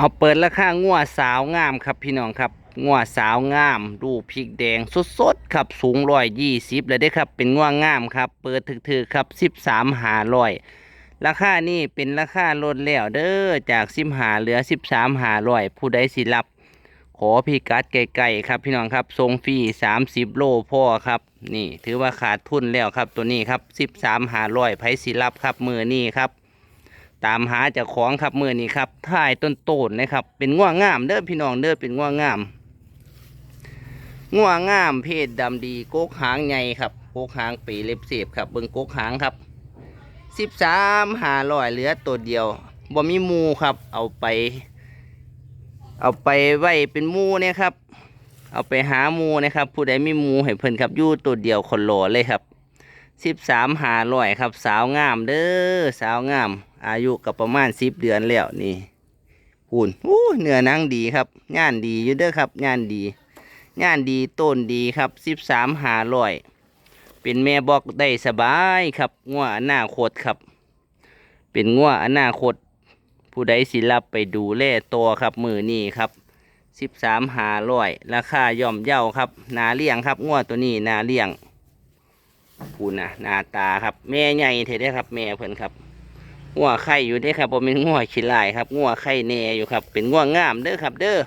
เอาเปิดราคางัวสาวงามครับพี่น้องครับงัวสาวงามดูพริกแดงสดๆครับสูงร้อยยี่สิบเลยได้ครับ เป็นงัวงามครับ เปิดถือๆครับสิบสามหาร้อยราคานี่เป็นราคาลดแล้วเด้อจากสิบหาเหลือสิบสามหาร้อยผู้ใดสิรับ ขอพี่กัดไก่ๆครับพี่น้องครับทรงฟรีสามสิบโลพ่อครับ นี่ถือว่าขาดทุนแล้วครับตัวนี้ครับสิบสามหาร้อยไผสิรับครับมือนี่ครับ ตามหาเจ้าของครับมือนี้ครับถ่ายต้นโตนนะครับ เป็นง่วงงาม เด้อพี่น้องเด้อเป็นง่วงงาม ง่วงงามเพศดำดีโกกหางใหญ่ครับโกกหางปีเล็บเสียบครับเบิ่งโกกหางครับสิบสามหาร้อยเหลือตัวเดียวบ่มีมูครับ เอาไป เอาไปไว้เป็นมูเนี่ยครับ เอาไปหามูนะครับ ผู้ใดมีมูให้เพิ่นครับยู่ตัวเดียวคนหลเลยครับ สิบสามหาร้อยครับ สาวงามเด้อสาวงาม อายุกับประมาณสิบเดือนแล้วนี่พูนอู้เนื้อนังดีครับงานดีอยู่เด้อครับงานดีงานดีต้นดีครับสิบสามหาร้อยเป็นแม่บอกได้สบายครับงัวอนาคตครับ เป็นงัวอนาคต ผู้ใดสิรับไปดูแลตัวครับมือนี่ครับสิบสามหาร้อยราคาย่อมเย่าครับนาเลี้ยงครับงัวตัวนี้นาเลี้ยง พูนนะหนาตาครับ แม่ใหญ่เท่ได้ครับ แม่เพิ่นครับงัวไข่อยู่เด้ครับผมเป็นงัวขี้ลายครับงัวไข่แน่อยู่ครับ เป็นงัวงามเด้อครับ เด้อ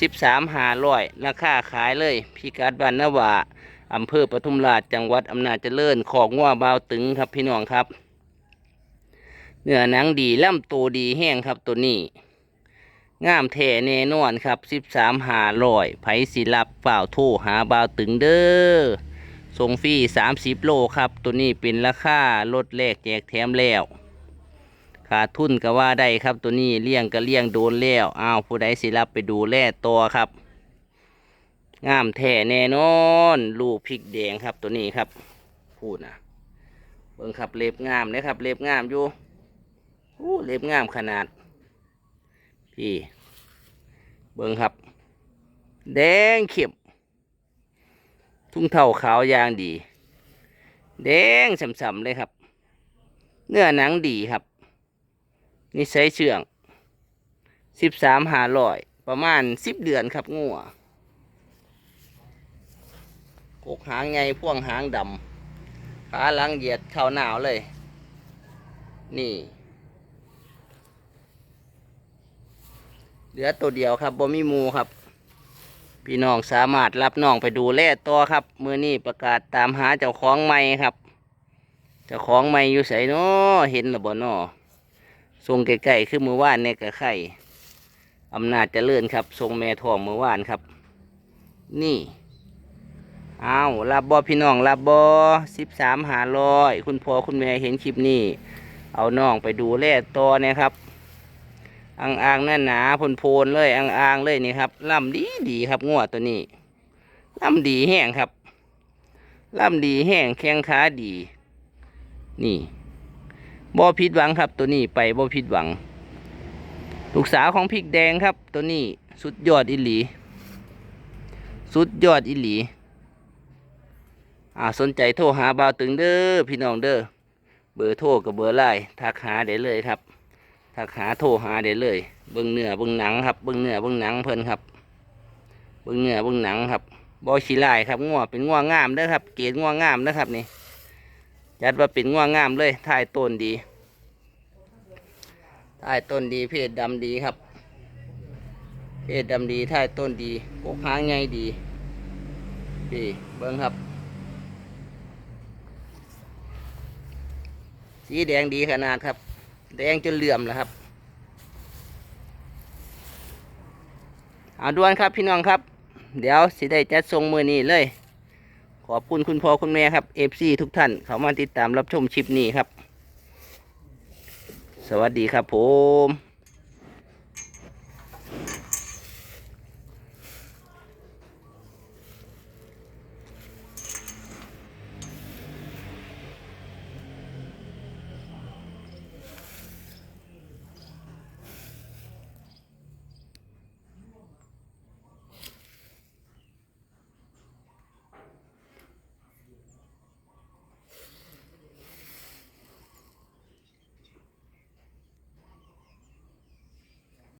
สิบสามหาร้อยราคาขายเลย พิกัดบ้านนาวาอำเภอปทุมราชจังหวัดอำนาจเจริญของงัวบาวตึงครับพี่น้องครับ เนื้อหนังดีล่ำโตดีแห้งครับตัวนี้งามแท่แน่นอนครับสิบสามหาร้อยไผสิรับเปล่าโทรหาบาวตึงเด้อ ส่งฟรีสามสิบโลครับ ตัวนี้เป็นราคาลดแลกแจกแถมแล้ว ขาดทุนก็ว่าได้ครับตัวนี้เลี้ยงก็เลี้ยงโดนแล้วอ้าวผู้ใดสิรับไปดูแลตัวครับ งามแท่แน่นอนลูกพริกแดงครับตัวนี้ครับ พูดนะเบิ่งครับเล็บงามนะครับ เล็บงามอยู่อู้เล็บงามขนาด พี่ เบิ่งครับ แดงเข้ม ทุ่งเท่าขาวยางดี แดงสำๆเลยครับ เนื้อหนังดีครับ นิสัยเชื่องสิบสามหาร้อย ประมาณสิบเดือนครับงัวกกหางไงพ่วงหางดำขาหลังเหยียดเข่าหนาวเลย นี่ เหลือตัวเดียวครับบ่มีมูครับ พี่น้องสามารถรับน้องไปดูแลต่อครับ มือนี้ประกาศตามหาเจ้าของใหม่ครับ เจ้าของใหม่อยู่ใส่นาะเห็นหรือบ่นาะทรงใกล้ๆคือมือว่านเนี่ยกะไข่อำนาจเจริญครับทรงแม่ทองมือว่านครับ นี่เอารับบอพี่น้องรับบอสิบสามหาร้อยคุณพ่อคุณแม่เห็นคลิปนี้ เอาน้องไปดูแลตัวเนี่ยครับ อ่างอ่างนั่นหนาพนโพนๆเลยอ่างอ่างๆเลยนี่ครับล่ำดีดีครับงวดตัวนี้ล่ำดีแห้งครับล่ำดีแห้งแข้งขาดี นี่บ่ผิดหวังครับ ตัวนี้ไปบ่ผิดหวัง ลูกสาวของพริกแดงครับ ตัวนี้สุดยอดอิหลี สุดยอดอิหลี อ่าสนใจโทรหาบ่าวตึงเด้อพี่น้องเด้อเบอร์โทรกับเบอร์ไลน์ทักหาได้เลยครับ ทักหาโทรหาได้เลย เบิ่งเนื้อเบิ่งหนังครับ เบิ่งเนื้อเบิ่งหนังเพิ่นครับ เบิ่งเนื้อเบิ่งหนังครับบ่ขี้ลายครับงัวเป็นงัวงามเด้อครับ เกรดงัวงามเด้อครับนี่จัดว่าเป็นง่วงงามเลยถ่ายต้นดีถ่ายต้นดีเพศดำดีครับเพศดำดีถ่ายต้นดีกกหางใหญ่ดีพี่เบิ้งครับ สีแดงดีขนาดครับ แดงจนเหลื่อมแล้วครับเอาด่วนครับพี่น้องครับ เดี๋ยวสิได้จัดทรงมือนี้เลย ขอบคุณคุณพ่อคุณแม่ครับเอฟซีทุกท่านเขามาติดตามรับชมชิปนี้ครับ สวัสดีครับผม